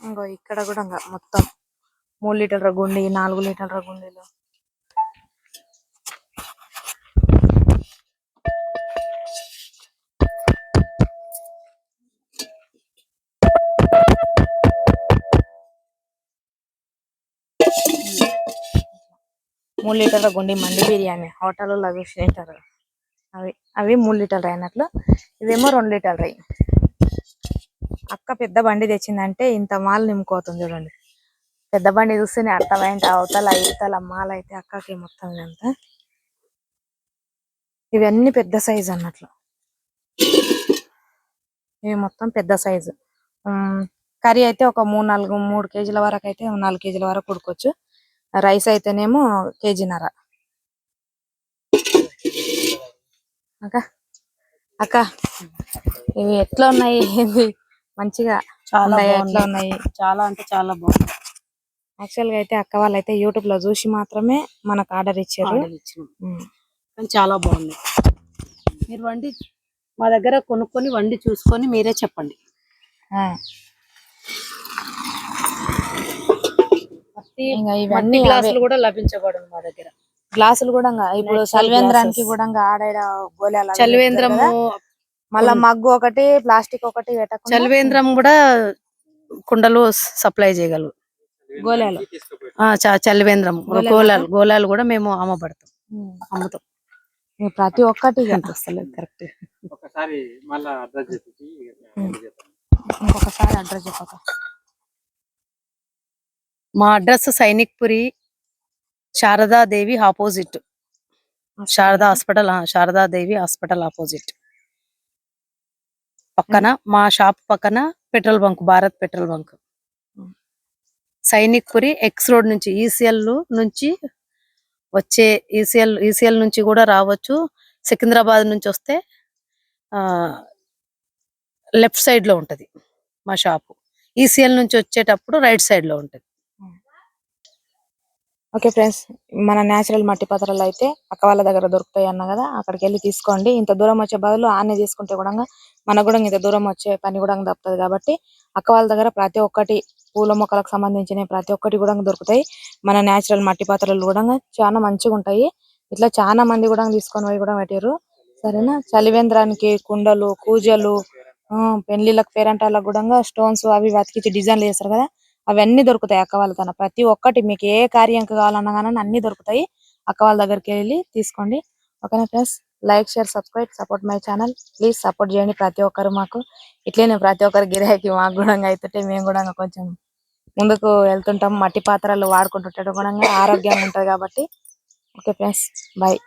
ఇంకో ఇక్కడ కూడా ఇంకా మొత్తం? మూడు లీటర్ల గుండి నాలుగు లీటర్ల గుండీలు. మూడు లీటర్ల గుండి మండి బిర్యానీ. హోటల్లో లభిస్తుంటారు అవి అవి మూడు లీటర్లు అయినట్లు. ఇవేమో రెండు లీటర్లు అయ్యి అక్క పెద్ద బండి తెచ్చిందంటే ఇంత మాల నింపుకోతుంది చూడండి. పెద్ద బండి చూస్తేనే అర్థమైంది అవతల ఇవతల మాల అయితే అక్కకి మొత్తం ఇదంతా. ఇవన్నీ పెద్ద సైజు అన్నట్లు. ఇవి మొత్తం పెద్ద సైజు. కర్రీ అయితే ఒక మూడు నాలుగు మూడు కేజీల వరకు అయితే నాలుగు కేజీల వరకు ఉడుకోవచ్చు రైస్ అయితేనేమో కేజీన్నర. అక్క అక్క ఇవి ఎట్లా ఉన్నాయి? ఏంది? మంచిగా చాలా ఉన్నాయా? ఎట్లా బాగున్నాయి ఉన్నాయి చాలా అంటే చాలా బాగుంది యాక్చువల్గా అయితే అక్క వాళ్ళు అయితే యూట్యూబ్లో చూసి మాత్రమే మనకు ఆర్డర్ ఇచ్చారు. కానీ చాలా బాగుంది మీరు వండి మా దగ్గర కొనుక్కొని వండి చూసుకొని మీరే చెప్పండి ఇవన్నీ గ్లాసులు కూడా లభించబడును మా దగ్గర గ్లాసులు కూడా ఇప్పుడు సల్వేంద్రానికి. కూడా చలివేంద్రము పెడతారు కదా. మళ్ళా మగ్గు ఒకటి ప్లాస్టిక్ ఒకటి చలివేంద్రం కూడా కుండలు సప్లై చేయగలరు. గోళాలు. ఆ, చ- చలివేంద్రం. గోళాలు గోళాలు గోళాలు కూడా మేము అమ్మబడతాం. అమ్ముతాం. ప్రతి ఒక్కటి వస్తలేదు కరెక్ట్. ఒకసారి మళ్ళా అడ్రస్ చెప్పి ఉమ్. ఇంకొకసారి అడ్రస్ చెప్పక. మా address Sainikpuri Sharadadevi opposite. Sharada hospital Sharadadevi hospital opposite. పక్కన మా షాప్ పక్కన petrol bunk Bharat petrol bunk. Sainikpuri X road నుంచి ఈసీఎల్ నుంచి వచ్చే ఈసీఎల్ ఈసీఎల్ నుంచి కూడా రావచ్చు. సికింద్రాబాద్ నుంచి వస్తే ఆ లెఫ్ట్ సైడ్లో ఉంటది మా షాపు. ఈసీఎల్ నుంచి వచ్చేటప్పుడు రైట్ సైడ్లో ఉంటది. ఓకే ఫ్రెండ్స్ మన నేచురల్ మట్టి పాత్రలు అయితే అక్క వాళ్ళ దగ్గర దొరుకుతాయి అన్న కదా అక్కడికి వెళ్ళి తీసుకోండి. ఇంత దూరం వచ్చే బదులు ఆనే తీసుకుంటే కూడా మనకు కూడా ఇంత దూరం వచ్చే పని కూడా తప్పుతుంది కాబట్టి అక్క వాళ్ళ దగ్గర ప్రతి ఒక్కటి పూల మొక్కలకు సంబంధించిన ప్రతి ఒక్కటి కూడా దొరుకుతాయి. మన నేచురల్ మట్టి పాత్రలు కూడా చాలా మంచిగా ఉంటాయి. ఇట్లా చాలా మంది కూడా తీసుకొని పోయి కూడా పెట్టారు సరేనా? చలివేంద్రానికి కుండలు కూజలు పెళ్ళిళ్ళకి పేరంటాలకు కూడా స్టోన్స్ అవి అతికించి డిజైన్లు చేస్తారు కదా అవన్నీ దొరుకుతాయి అక్క వాళ్ళ తన. ప్రతి ఒక్కటి మీకు ఏ కార్యంకి కావాలన్నా కానీ అన్ని దొరుకుతాయి. అక్క వాళ్ళ దగ్గరికి వెళ్ళి తీసుకోండి. ఓకేనా friends like share subscribe support my channel please support చేయండి ప్రతి ఒక్కరు మాకు. ఇట్లనే ప్రతి ఒక్కరు గిరాకీ మాకు కూడా అవుతుంటే మేము కూడా కొంచెం ముందుకు వెళ్తుంటాం. మట్టి పాత్రలు వాడుకుంటుంటే కూడా ఆరోగ్యంగా ఉంటది కాబట్టి. Okay friends bye